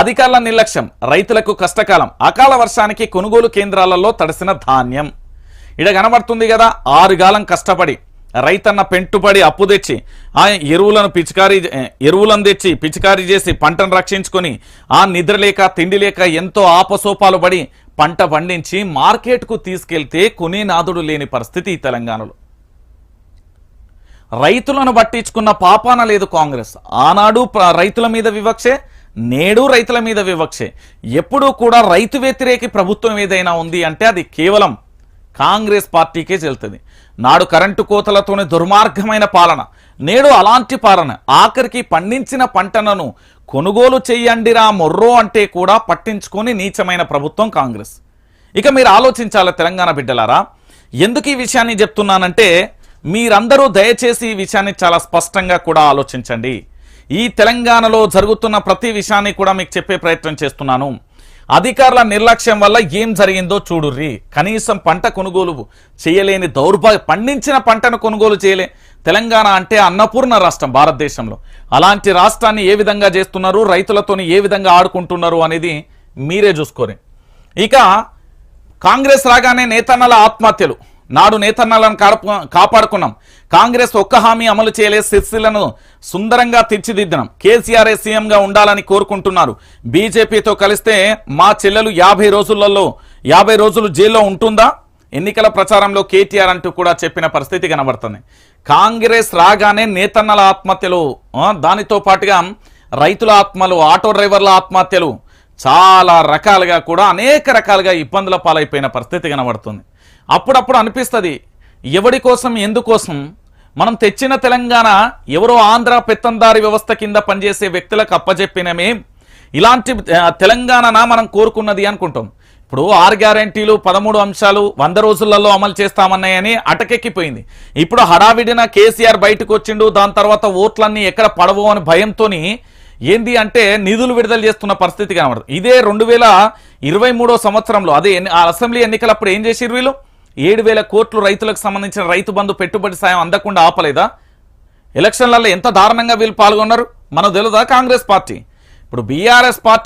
అధికారుల నిర్లక్ష్యం రైతులకు కష్టకాలం అకాల వర్షానికి కొనుగోలు కేంద్రాలలో తడిసిన ధాన్యం. ఇడ కనబడుతుంది కదా ఆరుగాలం కష్టపడి రైతన్న పెంటుబడి అప్పు తెచ్చి ఆ ఎరువులను పిచికారీ ఎరువులను తెచ్చి పిచికారీ చేసి పంటను రక్షించుకొని ఆ నిద్ర లేక తిండి లేక ఎంతో ఆపసోపాలు పడి పంట పండించి మార్కెట్కు తీసుకెళ్తే కొనే నాదుడు లేని పరిస్థితి ఈ తెలంగాణలో. రైతులను పట్టించుకున్న పాపాన లేదు కాంగ్రెస్. ఆనాడు రైతుల మీద వివక్షే నేడు రైతుల మీద వివక్షే. ఎప్పుడూ కూడా రైతు వ్యతిరేకి ప్రభుత్వం ఏదైనా ఉంది అంటే అది కేవలం కాంగ్రెస్ పార్టీకే చెల్తుంది నాడు కరెంటు కోతలతోనే దుర్మార్గమైన పాలన. నేడు అలాంటి పాలన. ఆఖరికి పండించిన పంటలను కొనుగోలు చెయ్యండిరా మొర్రో అంటే కూడా పట్టించుకొని నీచమైన ప్రభుత్వం కాంగ్రెస్. ఇక మీరు ఆలోచించాలా తెలంగాణ బిడ్డలారా. ఎందుకు ఈ విషయాన్ని చెప్తున్నానంటే మీరందరూ దయచేసి ఈ విషయాన్ని చాలా స్పష్టంగా కూడా ఆలోచించండి. ఈ తెలంగాణలో జరుగుతున్న ప్రతి విషయాన్ని కూడా మీకు చెప్పే ప్రయత్నం చేస్తున్నాను. అధికారుల నిర్లక్ష్యం వల్ల ఏం జరిగిందో చూడుర్రి. కనీసం పంట కొనుగోలు చేయలేని దౌర్భాగ్య పండించిన పంటను కొనుగోలు చేయలే తెలంగాణ అంటే అన్నపూర్ణ రాష్ట్రం భారతదేశంలో. అలాంటి రాష్ట్రాన్ని ఏ విధంగా చేస్తున్నారు రైతులతోని ఏ విధంగా ఆడుకుంటున్నారు అనేది మీరే చూసుకోరే. ఇక కాంగ్రెస్ రాగానే నేతన్నల ఆత్మహత్యలు. నాడు నేతన్నలను కాడపు- కాపాడుకున్నాం. కాంగ్రెస్ ఒక్క హామీ అమలు చేయలే శిస్సులను సుందరంగా తీర్చిదిద్దడం కేసీఆర్ఏ సీఎంగా ఉండాలని కోరుకుంటున్నారు. బీజేపీతో కలిస్తే మా చెల్లెలు యాభై రోజులలో యాభై రోజులు జైల్లో ఉంటుందా? ఎన్నికల ప్రచారంలో కేటీఆర్ అంటూ కూడా చెప్పిన పరిస్థితి కనబడుతుంది. కాంగ్రెస్ రాగానే నేతన్నల ఆత్మహత్యలు దానితో పాటుగా రైతుల ఆత్మలు ఆటో డ్రైవర్ల ఆత్మహత్యలు చాలా రకాలుగా కూడా అనేక రకాలుగా ఇబ్బందుల పాలైపోయిన పరిస్థితి కనబడుతుంది. అప్పుడప్పుడు అనిపిస్తుంది ఎవడి కోసం ఎందుకోసం? మనం తెచ్చిన తెలంగాణ ఎవరో ఆంధ్ర పెత్తందారి వ్యవస్థ కింద పనిచేసే వ్యక్తులకు అప్పజెప్పినమే ఇలాంటి తెలంగాణనా మనం కోరుకున్నది అనుకుంటాం. ఇప్పుడు ఆరు గ్యారంటీలు పదమూడు అంశాలు వంద రోజులలో అమలు చేస్తామన్నాయని అటకెక్కిపోయింది. ఇప్పుడు హడావిడిన కేసీఆర్ బయటకు వచ్చిండు దాని తర్వాత ఓట్లన్నీ ఎక్కడ పడవో అని భయంతోని ఏంది అంటే నిధులు విడుదల చేస్తున్న పరిస్థితి కనబడదు. ఇదే రెండు వేల ఇరవై మూడో సంవత్సరంలో అదే ఎన్ని- ఆ అసెంబ్లీ ఎన్నికలప్పుడు ఏం చేసిరు వీళ్ళు? ఏడు వేల కోట్లు రైతులకు సంబంధించిన రైతు బంధు పెట్టుబడి సాయం అందకుండా ఆపలేదా? ఎలక్షన్లలో ఎంత దారుణంగా వీళ్ళు పాల్గొన్నారు? మనం తెలుదా కాంగ్రెస్ పార్టీ? ఇప్పుడు బీఆర్ఎస్ పార్టీ